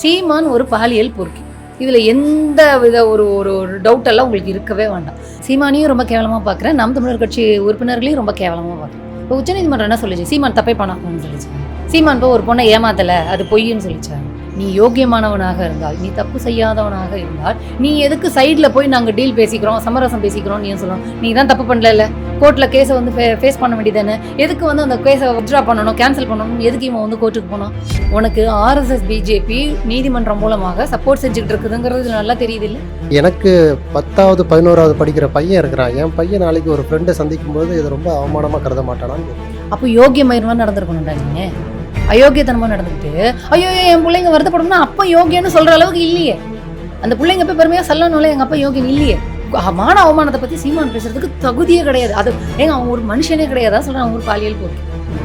சீமான் ஒரு பாலியல் பொறுக்கி. இதில் எந்த வித ஒரு ஒரு ஒரு உங்களுக்கு இருக்கவே வேண்டாம். சீமானையும் ரொம்ப கேவலமாக பார்க்குறேன் நாம் தமிழர் கட்சி உறுப்பினர்களையும் ரொம்ப கேவலமாக பார்க்குறேன் இப்போ உச்சநீதிமன்றம் என்ன சொல்லிச்சு? சீமான் தப்பே பண்ணாங்கன்னு சொல்லிச்சு. சீமான் இப்போ ஒரு பொண்ணை ஏமாத்தலை அது பொய்ன்னு சொல்லிச்சாங்க. நீ யோக்கியமானவனாக இருந்தால் நீ தப்பு செய்யாதவனாக இருந்தால் நீ எதுக்கு சைடில் போய் நாங்கள் டீல் பேசிக்கிறோம் சமரசம் பேசிக்கிறோம் நீ சொல்லணும். நீ தான் தப்பு பண்ணல கோர்ட்டில் கேஸை வந்து ஃபேஸ் பண்ண வேண்டியதானே எதுக்கு வந்து அந்த கேஸை வித்ட்ரா பண்ணணும் கேன்சல் பண்ணணும்? எதுக்கு இவன் வந்து கோர்ட்டுக்கு போனான்? உனக்கு ஆர்எஸ்எஸ் பிஜேபி நீதிமன்றம் மூலமாக சப்போர்ட் செஞ்சுக்கிட்டு இருக்குதுங்கிறது நல்லா தெரியுது இல்லை? எனக்கு பத்தாவது பதினோராவது படிக்கிற பையன் இருக்கிறான். என் பையன் நாளைக்கு ஒரு ஃப்ரெண்டை சந்திக்கும் போது இது ரொம்ப அவமானமாக கருத மாட்டானான்னு. அப்போ யோகியமயமாக நடந்திருக்கணும்டா நீங்க. அயோக்கியத்தனமாக நடந்துக்கிட்டு ஐயோ என் பிள்ளைங்க வருத்தப்படும்னா அப்பா யோகியன்னு சொல்கிற அளவுக்கு இல்லையே. அந்த பிள்ளைங்க போய் பெருமையாக சொல்லணும்ல எங்கள் அப்பா யோகியன் இல்லையே. மான அவமானத்தை பற்றி சீமான் பேசுறதுக்கு தகுதியே கிடையாது. அது ஏங்க அவன் ஒரு மனுஷனே கிடையாதா. சொல்கிறேன் அவங்க ஒரு பாலியல் போக்கு.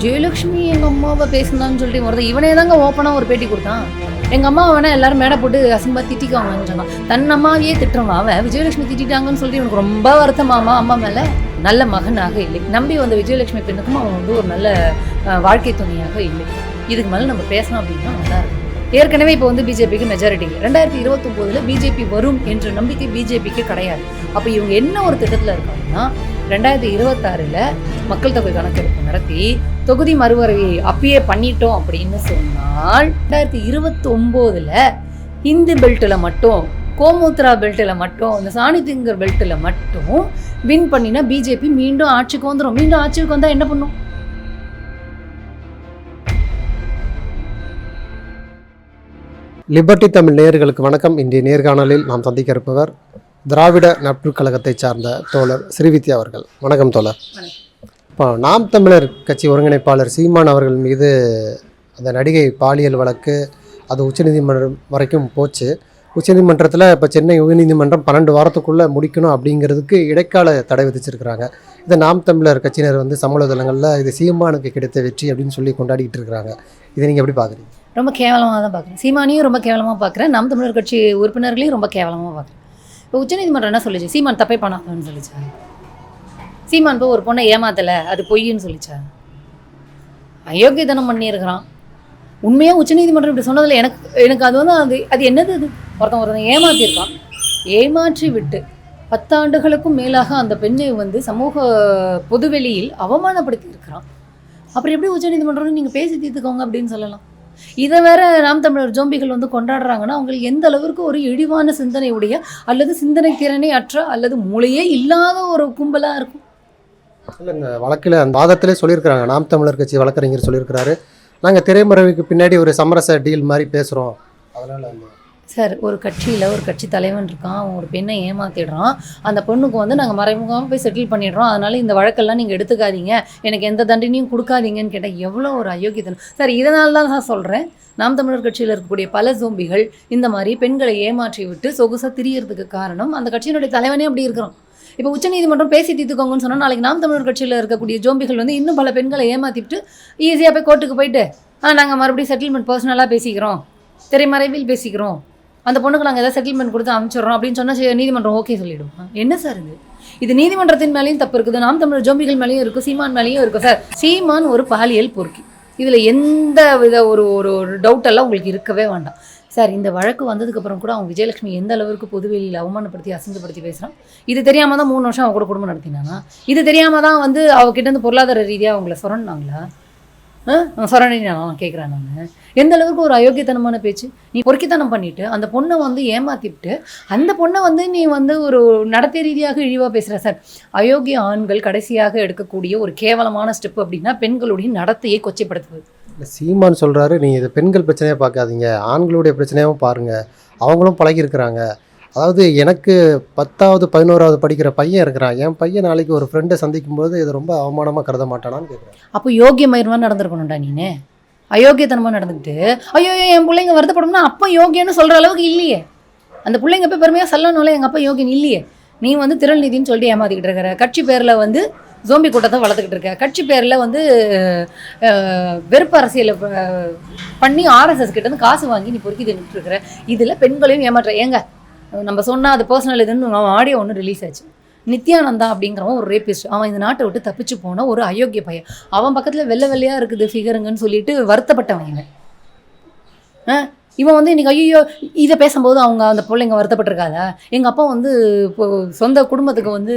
ஜெயலட்சுமி எங்கள் அம்மாவை பேசுனான்னு சொல்லிட்டு வருது இவனே தாங்க ஓப்பனாக ஒரு பேட்டி கொடுத்தான். எங்கள் அம்மா வேணா எல்லாரும் மேடை போட்டு அசிங்கமாக திட்டிக்காங்கன்னு சொன்னான். தன் அம்மாவையே திட்டுறவன் அவன். விஜயலட்சுமி திட்டிட்டாங்கன்னு சொல்லிட்டு இவனுக்கு ரொம்ப வருத்தமாமா அம்மா மேலே நல்ல மகனாக இல்லை. நம்பி வந்த விஜயலட்சுமி பெண்ணுக்கும் அவன் வந்து ஒரு நல்ல வாழ்க்கை துணையாக இல்லை. இதுக்கு மேலே நம்ம பேசணும் அப்படின்னா நல்லா இருக்கும் ஏற்கனவே இப்போ வந்து பிஜேபிக்கு மெஜாரிட்டி ரெண்டாயிரத்தி இருபத்தொம்போதில் பிஜேபி வரும் என்ற நம்பிக்கை பிஜேபிக்கு கிடையாது. அப்போ இவங்க என்ன ஒரு திட்டத்தில் இருக்காங்கன்னா ரெண்டாயிரத்தி இருபத்தாறில் மக்கள் தொகை கணக்கெடுப்பு நடத்தி தொகுதி மறுவரையை அப்பயே பண்ணிட்டோம் அப்படின்னு சொன்னால் ரெண்டாயிரத்தி இருபத்தொம்போதில் இந்து பெல்ட்டில் மட்டும் கோமுத்ரா பெல்ட்டில் மட்டும் இந்த சாணித்திங்கர் பெல்ட்டில் மட்டும் வின் பண்ணினா பிஜேபி மீண்டும் ஆட்சிக்கு வந்துடும் மீண்டும் ஆட்சிக்கு வந்தால் என்ன பண்ணும்? லிபர்ட்டி தமிழ் நேயர்களுக்கு வணக்கம். இன்றைய நேர்காணலில் நாம் சந்திக்க இருப்பவர் திராவிட நட்பு கழகத்தை சார்ந்த தோழர் ஸ்ரீவித்யா அவர்கள். வணக்கம் தோழர். இப்போ நாம் தமிழர் கட்சி ஒருங்கிணைப்பாளர் சீமான் அவர்கள் மீது அந்த நடிகை பாலியல் வழக்கு அது உச்சநீதிமன்றம் வரைக்கும் போச்சு. உச்சநீதிமன்றத்தில் இப்போ சென்னை உயர்நீதிமன்றம் பன்னெண்டு வாரத்துக்குள்ளே முடிக்கணும் அப்படிங்கிறதுக்கு இடைக்கால தடை விதிச்சிருக்கிறாங்க. இதை நாம் தமிழர் கட்சியினர் வந்து சமூக தளங்களில் இது சீமானுக்கு கிடைத்த வெற்றி அப்படின்னு சொல்லி கொண்டாடிட்டு இருக்கிறாங்க. இதை நீங்கள் எப்படி பார்க்குறீங்க? ரொம்ப கேவலமாக தான் பார்க்குறேன். சீமானையும் ரொம்ப கேவலமாக பார்க்குறேன். நாம் தமிழர் கட்சி உறுப்பினர்களையும் ரொம்ப கேவலமாக பார்க்குறேன். இப்போ உச்சநீதிமன்றம் என்ன சொல்லிச்சு? சீமான் தப்பே பண்ணாங்கன்னு சொல்லிச்சா? சீமான் இப்போ ஒரு பொண்ணை ஏமாத்தலை அது பொய்ன்னு சொல்லிச்சா? அயோக்கியதனம் பண்ணியிருக்கிறான். உண்மையாக உச்சநீதிமன்றம் இப்படி சொன்னதில் எனக்கு எனக்கு அது வந்து அது அது என்னது அது ஒருத்தன் ஒருத்தன் ஏமாற்றியிருக்கான் ஏமாற்றி விட்டு பத்தாண்டுகளுக்கும் மேலாக அந்த பெண்ணை வந்து சமூக பொதுவெளியில் அவமானப்படுத்தி இருக்கிறான் அப்புறம் எப்படி உச்சநீதிமன்றம் நீங்கள் பேசி தீர்த்துக்கோங்க அப்படின்னு சொல்லலாம். இதை வேற நாம் தமிழர் ஜோம்பிகள் வந்து கொண்டாடுறாங்கன்னா அவங்களுக்கு எந்த அளவிற்கு ஒரு இழிவான சிந்தனை உடைய அல்லது சிந்தனை திறனை அற்ற அல்லது மூளையே இல்லாத ஒரு கும்பலாக இருக்கும்? இல்லைங்க வழக்கில் அந்த வாதத்திலே சொல்லியிருக்கிறாங்க. நாம் தமிழர் கட்சி வழக்கறிஞர் சொல்லியிருக்கிறாரு. நாங்கள் திரைமறைவுக்கு பின்னாடி ஒரு சமரச டீல் மாதிரி பேசுகிறோம் அதனால் சார் ஒரு கட்சியில் ஒரு கட்சி தலைவன் இருக்கான் அவன் ஒரு பெண்ணை ஏமாத்திடுறான். அந்த பொண்ணுக்கு வந்து நாங்கள் மறைமுகமாக போய் செட்டில் பண்ணிடுறோம். அதனால இந்த வழக்கெல்லாம் நீங்கள் எடுத்துக்காதீங்க. எனக்கு எந்த தண்டனையும் கொடுக்காதீங்கன்னு கேட்டால் எவ்வளோ ஒரு அயோக்கியத்தனம். சார் இதனால தான் நான் சொல்கிறேன் நாம் தமிழர் கட்சியில் இருக்கக்கூடிய பல ஜோம்பிகள் இந்த மாதிரி பெண்களை ஏமாற்றி விட்டு சொகுசாக திரியறதுக்கு காரணம் அந்த கட்சியினுடைய தலைவனே அப்படி இருக்கிறோம் இப்போ உச்சநீதிமன்றம் பேசி தீர்த்துக்கோங்கன்னு சொன்னால் நாளைக்கு நாம் தமிழர் கட்சியில் இருக்கக்கூடிய ஜோம்பிகள் வந்து இன்னும் பல பெண்களை ஏமாற்றிவிட்டு ஈஸியாக போய் கோர்ட்டுக்கு போயிட்டு ஆ நாங்கள் மறுபடியும் செட்டில்மெண்ட் பர்சனலாக பேசிக்கிறோம். திரைமறைவில் பேசிக்கிறோம். அந்த பொண்ணுக்கு நாங்கள் ஏதாவது செட்டில்மெண்ட் கொடுத்து அனுப்பிச்சிடுறோம் அப்படின்னு சொன்னால் நீதிமன்றம் ஓகே சொல்லிவிடும் என்ன சார் இது? இது நீதிமன்றத்தின் மேலேயும் தப்பு இருக்குது. நாம் தமிழர் ஜோம்பிகள் மேலேயும் இருக்கும் சீமான் மேலேயும் இருக்கும் சார் சீமான் ஒரு பாலியல் பொறுக்கி. இதில் எந்த வித ஒரு ஒரு ஒரு உங்களுக்கு இருக்கவே வேண்டாம். சார் இந்த வழக்கு வந்ததுக்கப்புறம் கூட அவங்க விஜயலட்சுமி எந்த அளவுக்கு பொதுவெளியில் அவமானப்படுத்தி அசிங்கப்படுத்தி பேசுகிறான் இது தெரியாமல் தான் மூணு வருஷம் அவங்க கூட குடும்பம் நடத்தினானா? இது தெரியாமல் தான் வந்து அவகிட்ட இருந்து பொருளாதார ரீதியாக அவங்கள சுரண்டாங்களா? சரணி நான் கேட்குறேன் நான். எந்த அளவுக்கு ஒரு அயோக்கியத்தனமான பேச்சு? நீ பொறுக்கித்தனம் பண்ணிட்டு அந்த பொண்ணை வந்து ஏமாத்திவிட்டு அந்த பொண்ணை வந்து நீ வந்து ஒரு நடத்தை ரீதியாக இழிவாக பேசுகிற சார் அயோக்கிய ஆண்கள் கடைசியாக எடுக்கக்கூடிய ஒரு கேவலமான ஸ்டெப் அப்படின்னா பெண்களுடைய நடத்தையை கொச்சைப்படுத்துவது. இல்லை சீமான் சொல்கிறாரு நீங்கள் இதை பெண்கள் பிரச்சனையாக பார்க்காதீங்க. ஆண்களுடைய பிரச்சனையாகவும் பாருங்கள் அவங்களும் பழகியிருக்கிறாங்க. அதாவது எனக்கு பத்தாவது பதினோராவது படிக்கிற பையன் இருக்கிறான். என் பையன் நாளைக்கு ஒரு ஃப்ரெண்டை சந்திக்கும் போது இது ரொம்ப அவமானமாக கருத மாட்டானான்னு கேட்குறேன் அப்போ யோகியமயமாக நடந்திருக்கணும்டா நீனே அயோக்கியத்தனமாக நடந்துக்கிட்டு ஐயோ என் பிள்ளைங்க வருத்தப்படும்னா அப்போ யோகியன்னு சொல்கிற அளவுக்கு இல்லையே. அந்த பிள்ளைங்க போய் பெருமையாக சொல்லணும்ல எங்கள் அப்பா யோகியன் இல்லையே. நீ வந்து திரள் சொல்லிட்டு ஏமாத்திக்கிட்டு இருக்கிற கட்சி பேரில் வந்து ஜோம்பி கூட்டத்தை வளர்த்துக்கிட்டு இருக்க. கட்சி பேரில் வந்து வெறுப்பு அரசியலை பண்ணி ஆர்எஸ்எஸ் கிட்டேருந்து காசு வாங்கி நீ பொறுக்கி தின்னுட்டு இருக்கிற இதில் பெண்களையும் ஏமாற்ற ஏங்க நம்ம சொன்னால் அது பர்சனல் இதுன்னு ஆடியோ ஒன்று ரிலீஸ் ஆச்சு. நித்யானந்தா அப்படிங்கிறவன் ஒரு ரேபிஸ்ட் அவன் இந்த நாட்டை விட்டு தப்பிச்சு போன ஒரு அயோக்கிய பையன். அவன் பக்கத்தில் வெள்ளை வெள்ளையாக இருக்குது ஃபிகருங்கன்னு சொல்லிட்டு வருத்தப்பட்டவன் இவன். ஆ? இவன் வந்து இன்றைக்கி ஐயோ இதை பேசும்போது அவங்க அந்த பிள்ளைங்க வருத்தப்பட்டிருக்காதா? எங்கள் அப்பா வந்து இப்போ சொந்த குடும்பத்துக்கு வந்து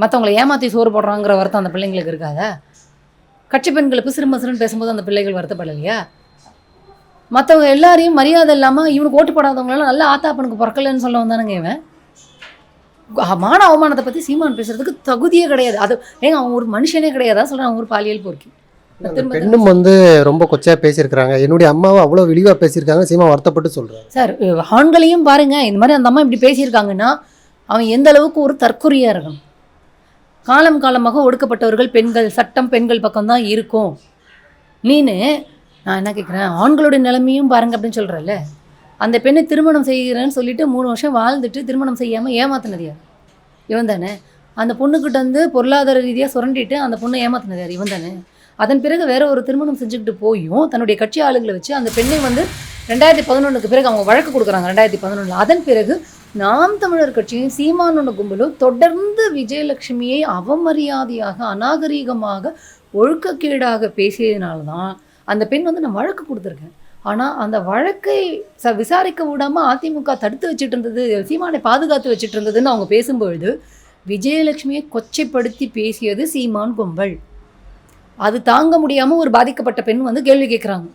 மற்றவங்களை ஏமாற்றி சோறு போடுறாங்கிற வருத்தம் அந்த பிள்ளைங்களுக்கு இருக்காதா? கட்சி பெண்களுக்கு பிசுறு மசுறுன்னு பேசும்போது அந்த பிள்ளைகள் வருத்தப்படலையா? மற்றவங்க எல்லாரையும் மரியாதை இல்லாமல் இவனுக்கு ஓட்டு போடாதவங்களெல்லாம் நல்ல ஆத்தாப்பனுக்கு பிறக்கலன்னு சொல்ல வந்தானுங்க இவன். மான அவமானத்தை பற்றி சீமான் பேசுறதுக்கு தகுதியே கிடையாது. அது ஏங்க அவன் ஒரு மனுஷனே கிடையாதா. சொல்கிறேன் அவன் ஒரு பாலியல் திரும்ப பெண்ணும் வந்து ரொம்ப கொச்சையாக பேசியிருக்கிறாங்க. என்னுடைய அம்மாவை அவ்வளோ விழிவாக பேசியிருக்காங்க. சீமா வருத்தப்பட்டு சொல்கிறாரு சார் ஆண்களையும் பாருங்க. இந்த மாதிரி அந்த அம்மா இப்படி பேசியிருக்காங்கன்னா அவன் எந்த அளவுக்கு ஒரு தற்கொலையாக இருக்கணும்? காலம் காலமாக ஒடுக்கப்பட்டவர்கள் பெண்கள் சட்டம் பெண்கள் பக்கம்தான் இருக்கும். நீனு நான் என்ன கேட்குறேன் ஆண்களுடைய நிலைமையும் பாருங்க அப்படின்னு சொல்கிறல்ல அந்த பெண்ணை திருமணம் செய்கிறேன்னு சொல்லிட்டு மூணு வருஷம் வாழ்ந்துட்டு திருமணம் செய்யாமல் ஏமாத்தினது யார்? இவன் தானே. அந்த பொண்ணுக்கிட்ட வந்து பொருளாதார ரீதியாக சுரண்டிட்டு அந்த பொண்ணை ஏமாத்தினது யார்? இவன் தானே. அதன் பிறகு வேற ஒரு திருமணம் செஞ்சுக்கிட்டு போயும் தன்னுடைய கட்சி ஆளுகளை வச்சு அந்த பெண்ணை வந்து ரெண்டாயிரத்தி பதினொன்றுக்கு பிறகு அவங்க வழக்கு கொடுக்குறாங்க ரெண்டாயிரத்தி பதினொன்றில் அதன் பிறகு நாம் தமிழர் கட்சியும் சீமானோட கும்பலும் தொடர்ந்து விஜயலட்சுமியை அவமரியாதையாக அநாகரீகமாக ஒழுக்கக்கேடாக பேசியதினால்தான் அந்த பெண் வந்து நான் வழக்கு கொடுத்துருக்கேன். ஆனால் அந்த வழக்கை ச விசாரிக்க விடாமல் அதிமுக தடுத்து வச்சுட்டு இருந்தது சீமானை பாதுகாத்து வச்சுட்டு இருந்ததுன்னு அவங்க பேசும்பொழுது விஜயலட்சுமியை கொச்சைப்படுத்தி பேசியது சீமான் கும்பல். அது தாங்க முடியாமல் ஒரு பாதிக்கப்பட்ட பெண் வந்து கேள்வி கேட்குறாங்க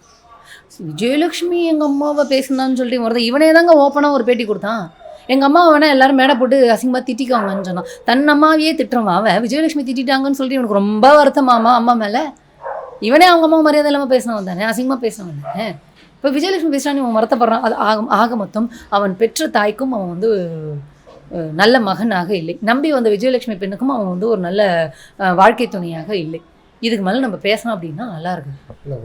விஜயலட்சுமி எங்கள் அம்மாவை பேசினான்னு சொல்லிட்டு வருது இவனே தாங்க ஓப்பனாக ஒரு பேட்டி கொடுத்தான். எங்கள் அம்மா வேணால் எல்லோரும் மேடை போட்டு அசிங்கமாக திட்டிக்காங்கன்னு சொன்னான். தன் அம்மாவையே திட்டுறவன் அவன். விஜயலட்சுமி திட்டிட்டாங்கன்னு சொல்லிட்டு இவனுக்கு ரொம்ப வருத்தமாமா அம்மா மேலே. இவனே அவங்க அம்மா மரியாதை இல்லாமல் பேசினவன் தானே? அசிங்கமாக பேசினவன் தானே? இப்போ விஜயலட்சுமி பேசுகிறான்னு இவன் வருத்தப்படுறான் அது ஆக ஆக மொத்தம் அவன் பெற்ற தாய்க்கும் அவன் வந்து நல்ல மகனாக இல்லை. நம்பி வந்த விஜயலட்சுமி பெண்ணுக்கும் அவன் வந்து ஒரு நல்ல வாழ்க்கை துணையாக இல்லை. இதுக்கு மேலே நம்ம பேசணும் அப்படின்னா நல்லா இருக்கு.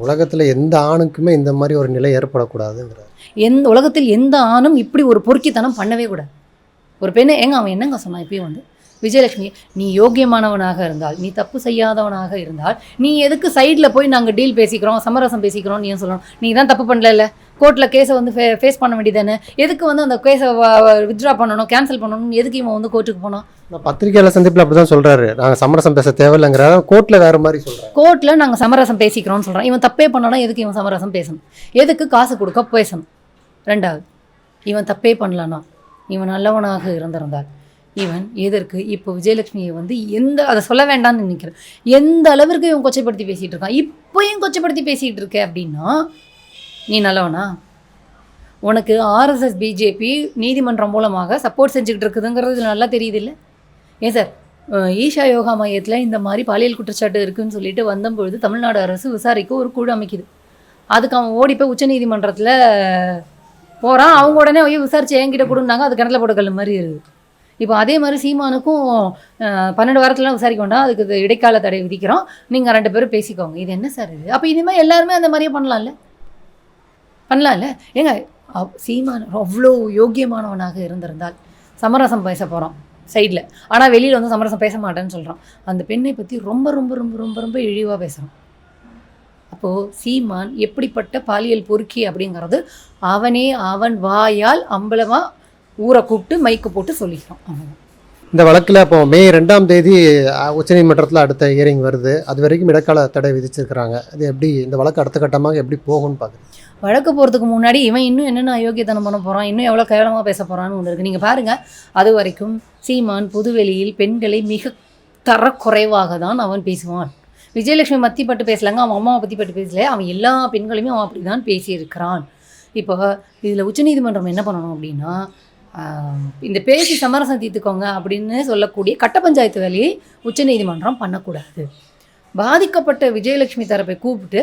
உலகத்தில் எந்த ஆணுக்குமே இந்த மாதிரி ஒரு நிலை ஏற்படக்கூடாதுங்கிறார். எந்த உலகத்தில் எந்த ஆணும் இப்படி ஒரு பொறுக்கித்தனம் பண்ணவே கூடாது. ஒரு பெண்ணை ஏங்க அவன் என்னங்க சொன்னான் இப்பயும் வந்து? விஜயலட்சுமி நீ யோக்கியமானவனாக இருந்தால் நீ தப்பு செய்யாதவனாக இருந்தால் நீ எதுக்கு சைடில் போய் நாங்கள் டீல் பேசிக்கிறோம் சமரசம் பேசிக்கிறோம் நீ சொல்லணும். நீ தான் தப்பு பண்ணல கோர்ட்டில் கேஸை வந்து ஃபே ஃபேஸ் பண்ண வேண்டியதானே எதுக்கு வந்து அந்த கேஸை வித்ட்ரா பண்ணணும் கேன்சல் பண்ணணும் எதுக்கு இவன் வந்து கோர்ட்டுக்கு நான் பத்திரிகையாளர் சந்திப்பில் அப்படி தான் சொல்கிறாரு நாங்கள் சமரசம் பேச தேவையில்லைங்கிறாரு. கோர்ட்டில் வேறு மாதிரி சொல்கிறாரு கோர்ட்டில் நாங்கள் சமரசம் பேசிக்கிறோம்னு சொல்கிறோம் இவன் தப்பே பண்ணனா எதுக்கு இவன் சமரசம் பேசணும்? எதுக்கு காசு கொடுக்க பேசணும்? ரெண்டாவது இவன் தப்பே பண்ணலனா இவன் நல்லவனாக இருந்திருந்தால் இவன் எதற்கு? இப்போ விஜயலட்சுமியை வந்து எந்த அதை சொல்ல வேண்டாம்னு நினைக்கிறேன். எந்த அளவிற்கு இவன் கொச்சைப்படுத்தி பேசிகிட்டு இருக்கான்? இப்போயும் கொச்சைப்படுத்தி பேசிகிட்டு இருக்க அப்படின்னா நீ நல்லவனா? உனக்கு ஆர்எஸ்எஸ் பிஜேபி நீதிமன்றம் மூலமாக சப்போர்ட் செஞ்சுக்கிட்டு இருக்குதுங்கிறது நல்லா தெரியுது இல்லை ஏன் சார்? ஈஷா யோகா மையத்தில் இந்த மாதிரி பாலியல் குற்றச்சாட்டு இருக்குன்னு சொல்லிட்டு வந்தபொழுது தமிழ்நாடு அரசு விசாரிக்க ஒரு குழு அமைக்குது. அதுக்கு அவன் ஓடி போய் உச்சநீதிமன்றத்தில் போகிறான் அவங்க உடனே போய் விசாரிச்சு என்கிட்ட கொடுன்னாங்க. அது கிணத்துல போட்ட கல் மாதிரி இருக்குது. இப்போ அதே மாதிரி சீமானுக்கும் பன்னெண்டு வாரத்துலாம் விசாரிக்க வேண்டாம். அதுக்கு இடைக்கால தடை விதிக்கிறோம். நீங்கள் ரெண்டு பேரும் பேசிக்கோங்க. இது என்ன சார் இது? அப்போ இனிமேல் எல்லாருமே அந்த மாதிரியே பண்ணலாம்ல? பண்ணலாம்ல? ஏங்க சீமான் அவ்வளோ யோக்கியமானவனாக இருந்திருந்தால் சமரசம் பேச போகிறோம் சைடில். ஆனால் வெளியில் வந்து சமரசம் பேச மாட்டேன்னு சொல்கிறான் அந்த பெண்ணை பற்றி ரொம்ப ரொம்ப ரொம்ப ரொம்ப ரொம்ப இழிவாக பேசுகிறான் அப்போது சீமான் எப்படிப்பட்ட பாலியல் பொறுக்கி அப்படிங்கிறது அவனே அவன் வாயால் அம்பலமாக ஊரை கூப்பிட்டு மைக்கு போட்டு சொல்லிக்கிறான் அவன் இந்த வழக்கில் இப்போ மே ரெண்டாம் தேதி உச்சநீதிமன்றத்தில் அடுத்த ஹியரிங் வருது. அது வரைக்கும் இடைக்கால தடை விதிச்சிருக்கிறாங்க. இது எப்படி இந்த வழக்கு அடுத்த கட்டமாக எப்படி போகும்னு பார்க்குறேன் வழக்கு போகிறதுக்கு முன்னாடி இவன் இன்னும் என்னென்ன அயோக்கியத்தனம் பண்ண போகிறான் இன்னும் எவ்வளோ கேவலமாக பேச போகிறான்னு ஒன்று இருக்குது நீங்கள் பாருங்கள் அது வரைக்கும் சீமான் புதுவெளியில் பெண்களை மிக தரக்குறைவாக தான் அவன் பேசுவான். விஜயலட்சுமி மத்தி பட்டு பேசலாங்க அவன் அம்மாவை பற்றி பட்டு பேசல அவன் எல்லா பெண்களையுமே அவன் அப்படி தான் பேசியிருக்கிறான். இப்போ இதில் உச்சநீதிமன்றம் என்ன பண்ணணும் அப்படின்னா இந்த பேசி சமரசம் தீர்த்துக்கோங்க அப்படின்னு சொல்லக்கூடிய கட்ட பஞ்சாயத்து வேலையை உச்சநீதிமன்றம் பண்ணக்கூடாது. பாதிக்கப்பட்ட விஜயலட்சுமி தரப்பை கூப்பிட்டு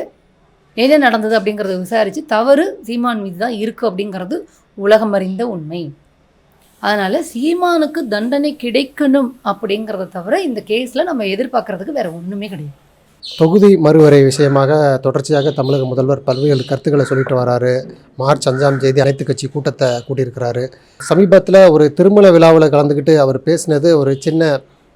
என்ன நடந்தது அப்படிங்கிறத விசாரித்து தவறு சீமான் மீது தான் இருக்குது அப்படிங்கிறது உலகம் அறிந்த உண்மை. அதனால் சீமானுக்கு தண்டனை கிடைக்கணும் அப்படிங்கிறத தவிர இந்த கேஸில் நம்ம எதிர்பார்க்குறதுக்கு வேறு ஒன்றுமே கிடையாது. தொகுதி மறுவரை விஷயமாக தொடர்ச்சியாக தமிழக முதல்வர் பல்வேறு கருத்துக்களை சொல்லிட்டு வராரு. மார்ச் அஞ்சாம் தேதி அனைத்து கட்சி கூட்டத்தை கூட்டியிருக்கிறாரு. சமீபத்தில் ஒரு திருமண விழாவில் கலந்துக்கிட்டு அவர் பேசினது ஒரு சின்ன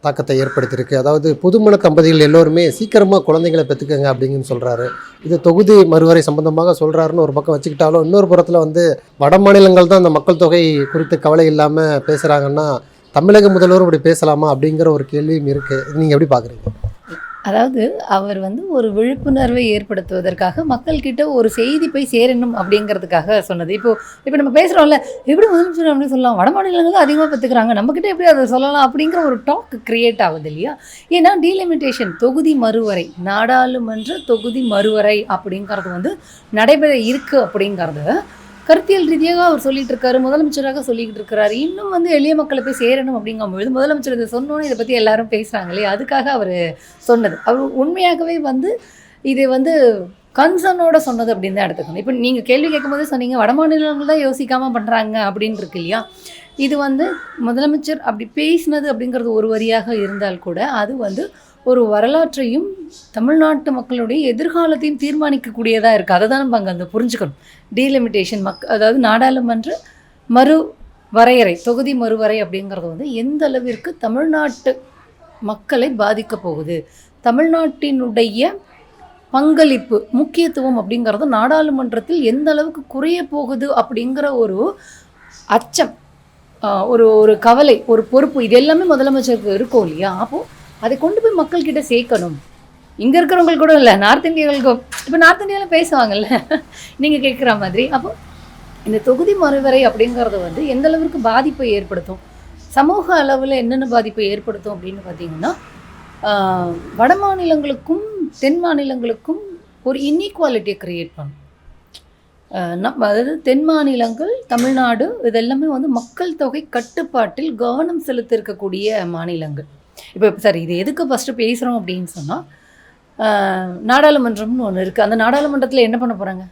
தாக்கத்தை ஏற்படுத்தியிருக்கு. அதாவது புதுமண தம்பதிகள் எல்லோருமே சீக்கிரமாக குழந்தைங்களை பெற்றுக்கங்க அப்படிங்கன்னு சொல்கிறாரு இது தொகுதி மறுவரை சம்பந்தமாக சொல்கிறாருன்னு ஒரு பக்கம் வச்சுக்கிட்டாலும் இன்னொரு புறத்தில் வந்து வட மாநிலங்கள் தான் அந்த மக்கள் தொகை குறித்து கவலை இல்லாமல் பேசுகிறாங்கன்னா தமிழக முதல்வர் இப்படி பேசலாமா அப்படிங்கிற ஒரு கேள்வியும் இருக்குது நீங்கள் எப்படி பார்க்குறீங்க அதாவது அவர் வந்து ஒரு விழிப்புணர்வை ஏற்படுத்துவதற்காக மக்கள்கிட்ட ஒரு செய்தி போய் சேரணும் அப்படிங்கிறதுக்காக சொன்னது. இப்போ இப்போ நம்ம பேசுகிறோம்ல எப்படி முதலமைச்சர் அப்படின்னு சொல்லலாம் வட மாநிலங்களும் அதிகமாக பார்த்துக்கிறாங்க நம்மக்கிட்ட எப்படி அதை சொல்லலாம் அப்படிங்கிற ஒரு டாக் கிரியேட் ஆகுது இல்லையா? ஏன்னா டீலிமிட்டேஷன் தொகுதி மறுவரை நாடாளுமன்ற தொகுதி மறுவரை அப்படிங்கிறது வந்து நடைபெற இருக்குது அப்படிங்கிறது கருத்தியல் ரீதியாக அவர் சொல்லிட்டு இருக்காரு முதலமைச்சராக சொல்லிக்கிட்டு இருக்கிறாரு இன்னும் வந்து எளிய மக்களை போய் சேரணும் அப்படிங்கும்பொழுது முதலமைச்சர் இதை சொன்னோன்னு இதை பற்றி எல்லாரும் பேசுகிறாங்க இல்லையா? அதுக்காக அவர் சொன்னது. அவர் உண்மையாகவே வந்து இது வந்து கன்சர்னோட சொன்னது அப்படின்னு தான் எடுத்துக்கணும். இப்போ நீங்கள் கேள்வி கேட்கும்போது சொன்னீங்க வட மாநிலங்கள் தான் யோசிக்காமல் பண்ணுறாங்க அப்படின்னு இருக்கு இல்லையா? இது வந்து முதலமைச்சர் அப்படி பேசினது அப்படிங்கிறது ஒரு வரியாக இருந்தால் கூட அது வந்து ஒரு வரலாற்றையும் தமிழ்நாட்டு மக்களுடைய எதிர்காலத்தையும் தீர்மானிக்கக்கூடியதாக இருக்குது அதை தான் நம்ம அங்கே அந்த புரிஞ்சுக்கணும். டீலிமிட்டேஷன் மக் அதாவது நாடாளுமன்ற மறு வரையறை தொகுதி மறுவரை அப்படிங்கிறது வந்து எந்த அளவிற்கு தமிழ்நாட்டு மக்களை பாதிக்க போகுது? தமிழ்நாட்டினுடைய பங்களிப்பு முக்கியத்துவம் அப்படிங்கிறது நாடாளுமன்றத்தில் எந்த அளவுக்கு குறைய போகுது அப்படிங்கிற ஒரு அச்சம் ஒரு ஒரு கவலை ஒரு பொறுப்பு இது எல்லாமே முதலமைச்சருக்கு இருக்கும் இல்லையா? அப்போது அதை கொண்டு போய் மக்கள்கிட்ட சேர்க்கணும். இங்கே இருக்கிறவங்களுக்கு கூட இல்லை நார்த் இந்தியர்களுக்கும் இப்போ நார்த் இந்தியாவில் பேசுவாங்கல்ல நீங்கள் கேட்குற மாதிரி. அப்போ இந்த தொகுதி மறுவரை அப்படிங்கிறது வந்து எந்த அளவுக்கு பாதிப்பை ஏற்படுத்தும் சமூக அளவில் என்னென்ன பாதிப்பை ஏற்படுத்தும் அப்படின்னு பார்த்தீங்கன்னா வட மாநிலங்களுக்கும் தென் மாநிலங்களுக்கும் ஒரு இன்இக்வாலிட்டியை க்ரியேட் பண்ணும். நம்ம அதாவது தென் மாநிலங்கள் தமிழ்நாடு இதெல்லாமே வந்து மக்கள் தொகை கட்டுப்பாட்டில் கவனம் செலுத்த இருக்கக்கூடிய மாநிலங்கள். இப்போ சார் இது எதுக்கு ஃபஸ்ட்டு பேசுகிறோம் அப்படின்னு சொன்னால் நாடாளுமன்றம்னு ஒன்று இருக்குது அந்த நாடாளுமன்றத்தில் என்ன பண்ண போகிறாங்க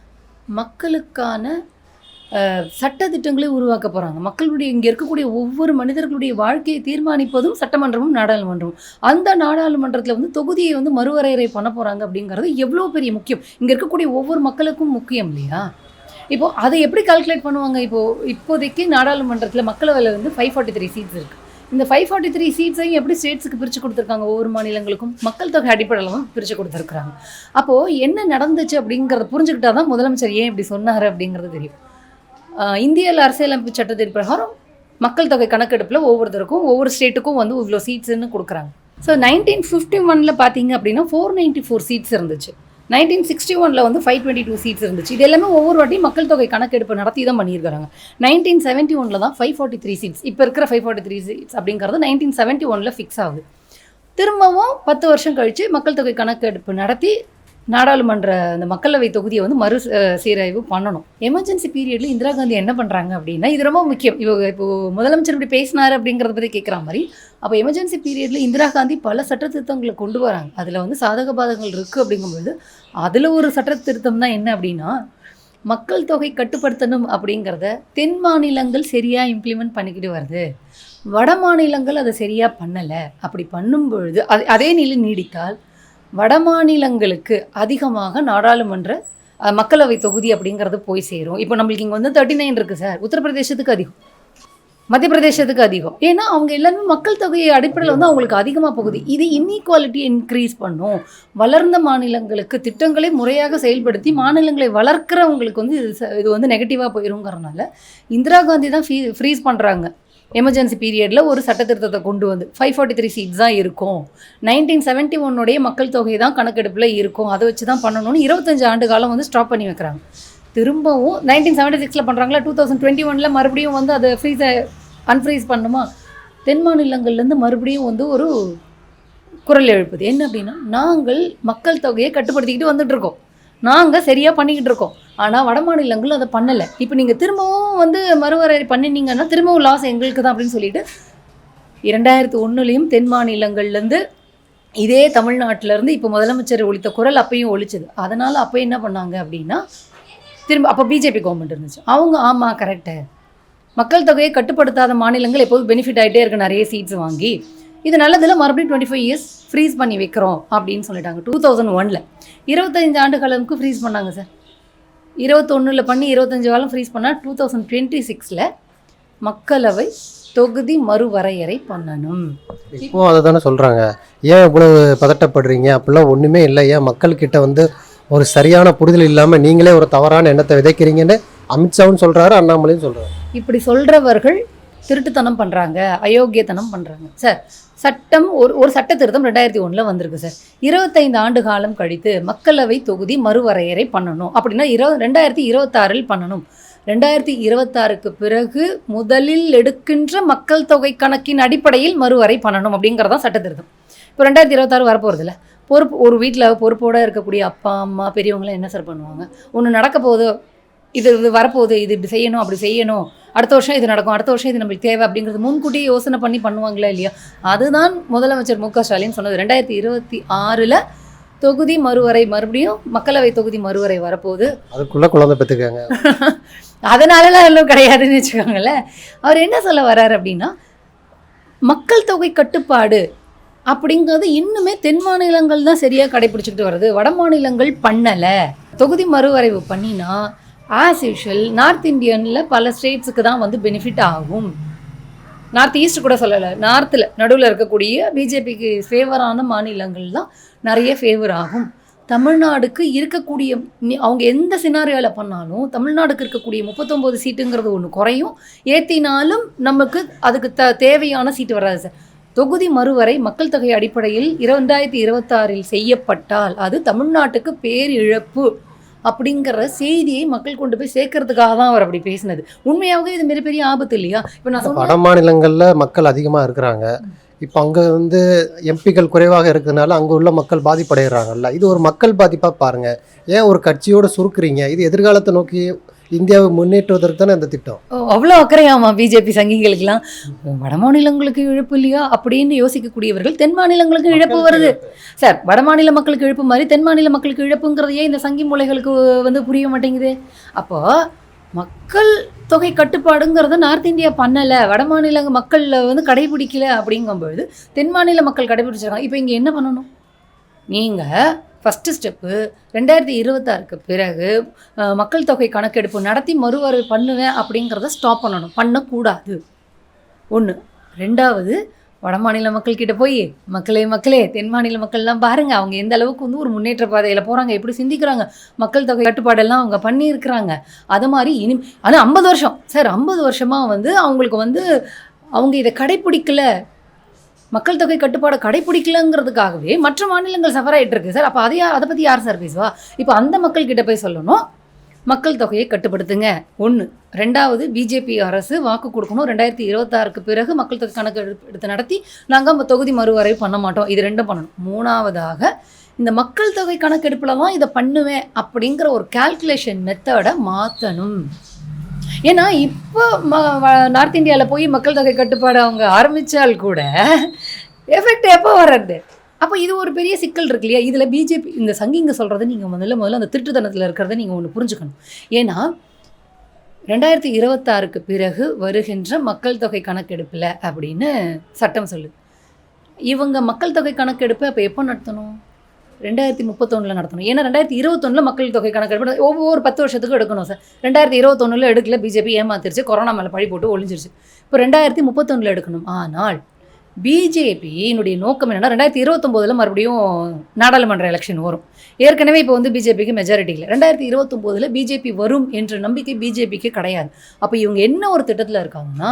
மக்களுக்கான சட்டத்திட்டங்களை உருவாக்க போகிறாங்க மக்களுடைய இங்கே இருக்கக்கூடிய ஒவ்வொரு மனிதர்களுடைய வாழ்க்கையை தீர்மானிப்பதும் சட்டமன்றமும் நாடாளுமன்றமும். அந்த நாடாளுமன்றத்தில் வந்து தொகுதியை வந்து மறுவரையறை பண்ண போகிறாங்க அப்படிங்கிறது எவ்வளோ பெரிய முக்கியம். இங்கே இருக்கக்கூடிய ஒவ்வொரு மக்களுக்கும் முக்கியம் இல்லையா? இப்போது அதை எப்படி கால்குலேட் பண்ணுவாங்க? இப்போது இப்போதைக்கு நாடாளுமன்றத்தில் மக்களவையில் வந்து ஃபைவ் ஃபார்ட்டி த்ரீ சீட்ஸ் இருக்குது இந்த ஃபைவ் ஃபார்ட்டி த்ரீ சீட்ஸையும் எப்படி ஸ்டேட்ஸுக்கு பிரித்து கொடுத்துருக்காங்க ஒவ்வொரு மாநிலங்களுக்கும்? மக்கள் தொகை அடிப்படையிலும் பிரித்து கொடுத்துருக்குறாங்க. அப்போது என்ன நடந்துச்சு அப்படிங்கிறத புரிஞ்சுக்கிட்டா தான் முதலமைச்சர் ஏன் இப்படி சொன்னார் அப்படிங்கிறது தெரியும். இந்தியாவில் அரசியலமைப்பு சட்டத்தின் பிரகாரம் மக்கள் தொகை கணக்கெடுப்பில் ஒவ்வொருத்தருக்கும் ஒவ்வொரு ஸ்டேட்டுக்கும் வந்து இவ்வளோ சீட்ஸ்ன்னு கொடுக்குறாங்க. ஸோ நைன்டீன் ஃபிஃப்டி ஒனில் பார்த்தீங்க அப்படின்னா ஃபோர் நைன்ட்டி ஃபோர் சீட்ஸ் இருந்துச்சு. நைன்டீன் சிக்ஸ்டி ஒனில் வந்து ஃபைவ் டுவெண்ட்டி டூ சீட்ஸ் இருந்துச்சு. இது எல்லாமே ஒவ்வொரு வாட்டி மக்கள் தொகை கணக்கெடுப்பு நடத்தி தான் பண்ணியிருக்காங்க. நைன்டீன் செவன்ட்டி ஒனில் தான் ஃபைவ் ஃபார்ட்டி த்ரீ சீட்ஸ் இப்போ இருக்கிற ஃபைவ் ஃபார்ட்டி த்ரீ சீட்ஸ் அப்படிங்கிறது நைன்டீன் செவன்ட்டி ஒனில் ஃபிக்ஸ் ஆகுது. திரும்பவும் பத்து வருஷம் கழித்து மக்கள் தொகை கணக்கெடுப்பு நடத்தி நாடாளுமன்ற அந்த மக்களவை தொகுதியை வந்து மறு சீராய்வு பண்ணணும். எமர்ஜென்சி பீரியடில் இந்திரா காந்தி என்ன பண்ணுறாங்க அப்படின்னா இது ரொம்ப முக்கியம். இவங்க இப்போ முதலமைச்சர் இப்படி பேசினார் அப்படிங்கிறத பற்றி கேட்குற மாதிரி அப்போ எமர்ஜென்சி பீரியடில் இந்திரா காந்தி பல சட்ட திருத்தங்களை கொண்டு வராங்க. அதில் வந்து சாதக பாதகங்கள் இருக்குது அப்படிங்கும்போது அதில் ஒரு சட்ட திருத்தம் தான் என்ன அப்படின்னா மக்கள் தொகை கட்டுப்படுத்தணும் அப்படிங்கிறத தென் மாநிலங்கள் சரியாக இம்ப்ளிமெண்ட் பண்ணிக்கிட்டு வருது வட மாநிலங்கள் அதை சரியாக பண்ணலை. அப்படி பண்ணும் பொழுது அது அதே நிலை நீடித்தால் வட மாநிலங்களுக்கு அதிகமாக நாடாளுமன்ற மக்களவை தொகுதி அப்படிங்கிறது போய் சேரும். இப்போ நம்மளுக்கு இங்கே வந்து தேர்ட்டி நைன் இருக்குது சார். உத்தரப்பிரதேசத்துக்கு அதிகம். மத்திய பிரதேசத்துக்கு அதிகம். ஏன்னா அவங்க எல்லாருமே மக்கள் தொகையை அடிப்படையில் வந்து அவங்களுக்கு அதிகமாக போகுது. இது இன்இக்வாலிட்டி இன்க்ரீஸ் பண்ணும். வளர்ந்த மாநிலங்களுக்கு திட்டங்களை முறையாக செயல்படுத்தி மாநிலங்களை வளர்க்குறவங்களுக்கு வந்து இது ச- இது வந்து நெகட்டிவாக போயிருங்கிறனால இந்திரா காந்தி தான் ஃபீ ஃப்ரீஸ் பண்ணுறாங்க எமர்ஜென்சி பீரியடில் ஒரு சட்ட திருத்தத்தை கொண்டு வந்து ஃபைவ் ஃபார்ட்டி த்ரீ சீட்ஸ் தான் இருக்கும். நைன்டீன் செவன்ட்டி ஒன்னுடைய மக்கள் தொகை தான் கணக்கெடுப்பில் இருக்கும். அதை வச்சு தான் பண்ணணும்னு இருபத்தஞ்சு ஆண்டு காலம் வந்து ஸ்டாப் பண்ணி வைக்கிறாங்க. திரும்பவும் நைன்டீன் செவன்ட்டி சிக்ஸில் பண்ணுறாங்களா டூ தௌசண்ட் டுவெண்ட்டி ஒனில் மறுபடியும் வந்து அதை ஃப்ரீஸை அன்ஃப்ரீஸ் பண்ணுமா? தென் மாநிலங்கள்லேருந்து மறுபடியும் வந்து ஒரு குரல் எழுப்புது. என்ன அப்படின்னா நாங்கள் மக்கள் தொகையை கட்டுப்படுத்திக்கிட்டு வந்துட்டுருக்கோம் நாங்கள் சரியாக பண்ணிக்கிட்டு இருக்கோம். ஆனால் வட மாநிலங்கள் அதை பண்ணலை. இப்போ நீங்கள் திரும்பவும் வந்து மறுவரையறை பண்ணினீங்கன்னா திரும்பவும் லாஸ் எங்களுக்கு தான் அப்படின்னு சொல்லிட்டு இரண்டாயிரத்து ஒன்றுலேயும் தென் மாநிலங்கள்லேருந்து இதே தமிழ்நாட்டிலேருந்து இப்போ முதலமைச்சர் ஒழித்த குரல் அப்பயும் ஒழிச்சது. அதனால் அப்போ என்ன பண்ணாங்க அப்படின்னா திரும்ப அப்போ பிஜேபி கவர்மெண்ட் இருந்துச்சு. அவங்க ஆமாம் கரெக்டு மக்கள் தொகையை கட்டுப்படுத்தாத மாநிலங்கள் எப்போது பெனிஃபிட் ஆகிட்டே இருக்கு. நிறைய சீட்ஸ் வாங்கி இது நல்லதில் மறுபடியும் டுவெண்ட்டி ஃபைவ் இயர்ஸ் ஃப்ரீஸ் பண்ணி வைக்கிறோம் அப்படின்னு சொல்லிட்டாங்க. டூ தௌசண்ட் ஒனில் இருபத்தஞ்சு ஆண்டு காலமுக்கு ஃப்ரீஸ் பண்ணாங்க சார் இருபத்தொன்னில் பண்ணி இருபத்தஞ்சு காலம் ஃப்ரீஸ் பண்ணால் டூ தௌசண்ட் டுவெண்ட்டி சிக்ஸில் மக்களவை தொகுதி மறுவரையறை பண்ணணும். இப்போ அதை தானே சொல்கிறாங்க ஏன் இவ்வளவு பதட்டப்படுறீங்க? அப்படிலாம் ஒன்றுமே இல்லை. ஏன் மக்கள்கிட்ட வந்து ஒரு சரியான புரிதல் இல்லாமல் நீங்களே ஒரு தவறான எண்ணத்தை விதைக்கிறீங்கன்னு அமித்ஷாவும் சொல்கிறாரு அண்ணாமலையும் சொல்கிறாரு இப்படி சொல்கிறவர்கள் திருட்டுத்தனம் பண்ணுறாங்க அயோக்கியத்தனம் பண்ணுறாங்க சார் சட்டம் ஒரு ஒரு சட்ட திருத்தம் ரெண்டாயிரத்தி ஒன்றில் வந்திருக்கு சார் இருபத்தைந்து ஆண்டு காலம் கழித்து மக்களவை தொகுதி மறுவரையறை பண்ணணும். அப்படின்னா இரு ரெண்டாயிரத்தி இருபத்தாறில் பண்ணணும். ரெண்டாயிரத்தி இருபத்தாறுக்கு பிறகு முதலில் எடுக்கின்ற மக்கள் தொகை கணக்கின் அடிப்படையில் மறுவரை பண்ணணும் அப்படிங்கிறதான் சட்ட திருத்தம் இப்போ ரெண்டாயிரத்தி இருபத்தாறு வரப்போகிறதில்ல பொறுப்பு ஒரு வீட்டில் பொறுப்போடு இருக்கக்கூடிய அப்பா அம்மா பெரியவங்களாம் என்ன சார் பண்ணுவாங்க? ஒன்று நடக்க போகுது இது இது வரப்போகுது இது இப்படி செய்யணும் அப்படி செய்யணும் அடுத்த வருஷம் இது நடக்கும் அடுத்த வருஷம் இது நம்மளுக்கு தேவை அப்படிங்கிறது முன்கூட்டியே யோசனை பண்ணி பண்ணுவாங்களா இல்லையா? அதுதான் முதலமைச்சர் மு க ஸ்டாலின் சொன்னது. ரெண்டாயிரத்தி இருபத்தி ஆறில் தொகுதி மறுவரை மறுபடியும் மக்களவை தொகுதி மறுவரை வரப்போகுது. அதுக்குள்ளே குழந்தை பெற்றுக்காங்க அதனாலலாம் எல்லாம் கிடையாதுன்னு வச்சுக்கோங்களேன். அவர் என்ன சொல்ல வர்றாரு அப்படின்னா மக்கள் தொகை கட்டுப்பாடு அப்படிங்கிறது இன்னுமே தென் மாநிலங்கள் தான் சரியாக கடைபிடிச்சிக்கிட்டு வருது. வட மாநிலங்கள் பண்ணலை. தொகுதி மறுவரைவு பண்ணினா ஆஸ் யூஷுவல் நார்த் இந்தியனில் பல ஸ்டேட்ஸுக்கு தான் வந்து பெனிஃபிட் ஆகும். நார்த் ஈஸ்ட் கூட சொல்லலை நார்த்தில் நடுவில் இருக்கக்கூடிய பிஜேபிக்கு ஃபேவரான மாநிலங்கள் தான் நிறைய ஃபேவர் ஆகும். தமிழ்நாடுக்கு இருக்கக்கூடிய அவங்க எந்த சினாரியாவில் பண்ணாலும் தமிழ்நாடுக்கு இருக்கக்கூடிய முப்பத்தொம்போது சீட்டுங்கிறது ஒன்று குறையும். ஏற்றினாலும் நமக்கு அதுக்கு த தேவையான சீட்டு வராது சார். தொகுதி மறுவரை மக்கள் தொகை அடிப்படையில் இரண்டாயிரத்தி இருபத்தாறில் செய்யப்பட்டால் அது தமிழ்நாட்டுக்கு பேரிழப்பு. அப்படிங்கிற செய்தியை மக்கள் கொண்டு போய் சேர்க்கறதுக்காக தான் அவர் அப்படி பேசினது. உண்மையாகவே இது மிகப்பெரிய ஆபத்து இல்லையா? இப்போ நான் வட மாநிலங்களில் மக்கள் அதிகமாக இருக்கிறாங்க. இப்போ அங்கே வந்து எம்பிக்கள் குறைவாக இருக்கிறதுனால அங்கே உள்ள மக்கள் பாதிப்படைகிறாங்கல்ல இது ஒரு மக்கள் பாதிப்பாக பாருங்க. ஏன் ஒரு கட்சியோடு சுருக்குறீங்க? இது எதிர்காலத்தை நோக்கி இந்தியாவை முன்னேற்றுவதற்கு தானே இந்த திட்டம். அவ்வளோ அக்கறையாமா பிஜேபி சங்கிகளுக்கெல்லாம்? வட மாநிலங்களுக்கு இழப்பு இல்லையா? அப்படின்னு யோசிக்கக்கூடியவர்கள் தென் மாநிலங்களுக்கு இழப்பு வருது. சார் வட மாநில மக்களுக்கு இழப்பு மாதிரி தென் மாநில மக்களுக்கு இழப்புங்கிறதையே இந்த சங்கி மூலைகளுக்கு வந்து புரிய மாட்டேங்குது. அப்போ மக்கள் தொகை கட்டுப்பாடுங்கிறத நார்த் இந்தியா பண்ணலை வட மாநில மக்கள் வந்து கடைபிடிக்கல அப்படிங்கும்பொழுது தென் மாநில மக்கள் கடைபிடிச்சிருக்காங்க. இப்போ இங்கே என்ன பண்ணணும்? நீங்கள் ஃபஸ்ட்டு ஸ்டெப்பு ரெண்டாயிரத்தி இருபத்தாறுக்கு பிறகு மக்கள் தொகை கணக்கெடுப்பு நடத்தி மறுவாறு பண்ணுவேன் அப்படிங்கிறத ஸ்டாப் பண்ணணும். பண்ணக்கூடாது. ஒன்று ரெண்டாவது வட மாநில மக்கள்கிட்ட போய் மக்களே மக்களே தென் மாநில மக்கள்லாம் பாருங்கள் அவங்க எந்த அளவுக்கு வந்து ஒரு முன்னேற்ற பாதையில் போகிறாங்க எப்படி சிந்திக்கிறாங்க மக்கள் தொகை கட்டுப்பாடெல்லாம் அவங்க பண்ணியிருக்கிறாங்க. அது மாதிரி இனி ஆனால் ஐம்பது வருஷம். சார் ஐம்பது வருஷமாக வந்து அவங்களுக்கு வந்து அவங்க இதை கடைப்பிடிக்கல. மக்கள் தொகை கட்டுப்பாடை கடைபிடிக்கலங்கிறதுக்காகவே மற்ற மாநிலங்கள் சஃபர் ஆகிட்டு இருக்கு. சார் அப்போ அதை அதை பற்றி யார் சார் பேசுவா? இப்போ அந்த மக்கள் கிட்ட போய் சொல்லணும். மக்கள் தொகையை கட்டுப்படுத்துங்க. ஒன்று ரெண்டாவது பிஜேபி அரசு வாக்கு கொடுக்கணும். ரெண்டாயிரத்தி இருபத்தாறுக்கு பிறகு மக்கள் தொகை கணக்கு எடுத்து நடத்தி நாங்கள் தொகுதி மறுவரைவு பண்ண மாட்டோம். இது ரெண்டும் பண்ணணும். மூணாவதாக இந்த மக்கள் தொகை கணக்கெடுப்பில் தான் இதை பண்ணுவேன் அப்படிங்கிற ஒரு கால்குலேஷன் மெத்தடை மாற்றணும் ஏன்னா இப்போ ம நார்த் இந்தியாவில் போய் மக்கள் தொகை கட்டுப்பாடு அவங்க ஆரம்பித்தால் கூட எஃபெக்ட் எப்போ வர்றது? அப்போ இது ஒரு பெரிய சிக்கல் இருக்கு இல்லையா? இதில் பிஜேபி இந்த சங்கிங்க சொல்கிறத நீங்கள் முதல்ல முதல்ல அந்த திருட்டுத்தனத்தில் இருக்கிறத நீங்கள் ஒன்று புரிஞ்சுக்கணும். ஏன்னா ரெண்டாயிரத்தி இருபத்தாறுக்கு பிறகு வருகின்ற மக்கள் தொகை கணக்கெடுப்பில் அப்படின்னு சட்டம் சொல்லுது. இவங்க மக்கள் தொகை கணக்கெடுப்பை அப்போ எப்போ நடத்தணும்? ரெண்டாயிரத்தி முப்பத்தொன்னில் நடத்தணும். ஏன்னா ரெண்டாயிரத்தி இருபத்தொன்னில் மக்கள் தொகை கணக்கெடுப்பு ஒவ்வொரு பத்து வருஷத்துக்கு எடுக்கணும் சார். ரெண்டாயிரத்தி இருபத்தொன்னில் எடுக்கல பிஜேபி ஏமாத்திருச்சு கொரோனா மேலே பழி போட்டு ஒழிஞ்சிருச்சு இப்போ ரெண்டாயிரத்தி முப்பத்தொன்னில் எடுக்கணும். ஆனால் பிஜேபியினுடைய நோக்கம் என்னென்னா ரெண்டாயிரத்தி இருபத்தொம்போதில் மறுபடியும் நாடாளுமன்ற எலெக்ஷன் வரும். ஏற்கனவே இப்போ வந்து பிஜேபிக்கு மெஜாரிட்டி இல்லை. ரெண்டாயிரத்தி இருபத்தொம்போதில் பிஜேபி வரும் என்ற நம்பிக்கை பிஜேபிக்கு கிடையாது. அப்போ இவங்க என்ன ஒரு திட்டத்தில் இருக்காங்கன்னா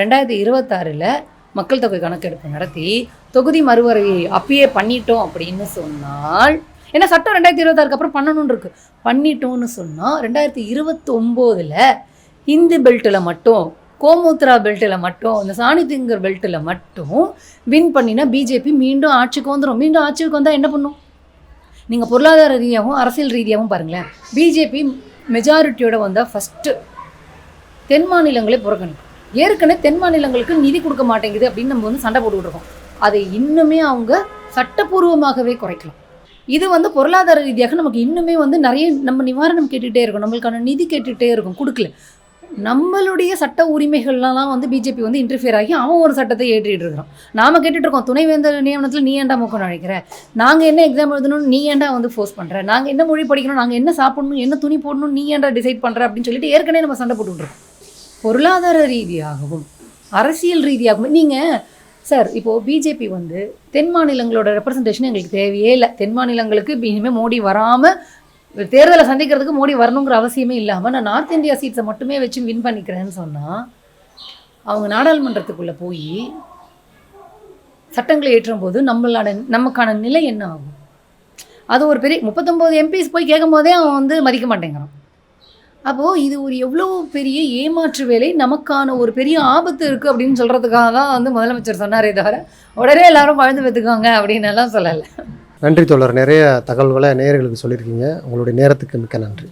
ரெண்டாயிரத்தி இருபத்தாறில் மக்கள் தொகை கணக்கெடுப்பு நடத்தி தொகுதி மறுவரையை அப்பயே பண்ணிட்டோம் அப்படின்னு சொன்னால் ஏன்னா சட்டம் ரெண்டாயிரத்தி இருபத்தாறுக்கு அப்புறம் பண்ணணும்னு இருக்கு. பண்ணிட்டோம்னு சொன்னால் ரெண்டாயிரத்தி இருபத்தொம்போதில் இந்து பெல்ட்டில் மட்டும் கோமுத்ரா பெல்ட்டில் மட்டும் இந்த சாணித்திங்கர் பெல்ட்டில் மட்டும் வின் பண்ணினா பிஜேபி மீண்டும் ஆட்சிக்கு வந்துடும் மீண்டும் ஆட்சிக்கு வந்தால் என்ன பண்ணும்? நீங்கள் பொருளாதார ரீதியாகவும் அரசியல் ரீதியாகவும் பாருங்களேன். பிஜேபி மெஜாரிட்டியோட வந்தால் ஃபஸ்ட்டு தென் மாநிலங்களே புறக்கணிக்கும். ஏற்கனவே தென் மாநிலங்களுக்கு நிதி கொடுக்க மாட்டேங்குது அப்படின்னு நம்ம வந்து சண்டை போட்டுக்கிட்டு இருக்கோம். அதை இன்னுமே அவங்க சட்டப்பூர்வமாகவே குறைக்கலாம். இது வந்து பொருளாதார ரீதியாக நமக்கு இன்னுமே வந்து நிறைய நம்ம நிவாரணம் கேட்டுகிட்டே இருக்கும். நம்மளுக்கான நிதி கேட்டுகிட்டே இருக்கும். கொடுக்கல. நம்மளுடைய சட்ட உரிமைகள்லாம் வந்து பிஜேபி வந்து இன்டர்ஃபியர் ஆகி அவன் ஒரு சட்டத்தை ஏற்றிட்டு இருக்கிறான். நாம கேட்டுட்டு இருக்கோம் துணைவேந்தர் நியமனத்தில் நீ ஏன்டா முக்கம் நினைக்கிற? நாங்கள் என்ன எக்ஸாம் எழுதணும்னு நீ ஏன்டா வந்து ஃபோர்ஸ் பண்ணுற நாங்கள் என்ன மொழி படிக்கணும்? நாங்கள் என்ன சாப்பிடணும்? என்ன துணி போடணும்? நீ ஏன்டா டிசைட் பண்ணுற அப்படின்னு சொல்லிட்டு ஏற்கனவே நம்ம சண்டை போட்டுக்கிட்டு இருக்கோம். பொருளாதார ரீதியாகவும் அரசியல் ரீதியாகவும். நீங்கள் சார் இப்போது பிஜேபி வந்து தென் மாநிலங்களோட ரெப்ரசன்டேஷன் எங்களுக்கு தேவையே இல்லை. தென் மாநிலங்களுக்கு இனிமேல் மோடி வராமல் தேர்தலை சந்திக்கிறதுக்கு மோடி வரணுங்கிற அவசியமே இல்லாமல் நான் நார்த் இந்தியா சீட்ஸை மட்டுமே வச்சு வின் பண்ணிக்கிறேன்னு சொன்னால் அவங்க நாடாளுமன்றத்துக்குள்ளே போய் சட்டங்களை ஏற்றும் போது நம்மளோட நமக்கான நிலை என்ன ஆகும்? அது ஒரு பெரிய முப்பத்தொம்போது எம்பிஸ் போய் கேட்கும் போதே அவன் வந்து மதிக்க மாட்டேங்கிறான். அப்போது இது ஒரு எவ்வளோ பெரிய ஏமாற்று வேலை? நமக்கான ஒரு பெரிய ஆபத்து இருக்குது அப்படின்னு சொல்கிறதுக்காக தான் வந்து முதலமைச்சர் சொன்னாரே தவிர உடனே எல்லாரும் வாழ்ந்து பெற்றுக்காங்க அப்படின்னு எல்லாம் சொல்லலை. நன்றி தோழர். நிறைய தகவல்களை நேயர்களுக்கு சொல்லியிருக்கீங்க. உங்களுடைய நேரத்துக்கு மிக்க நன்றி.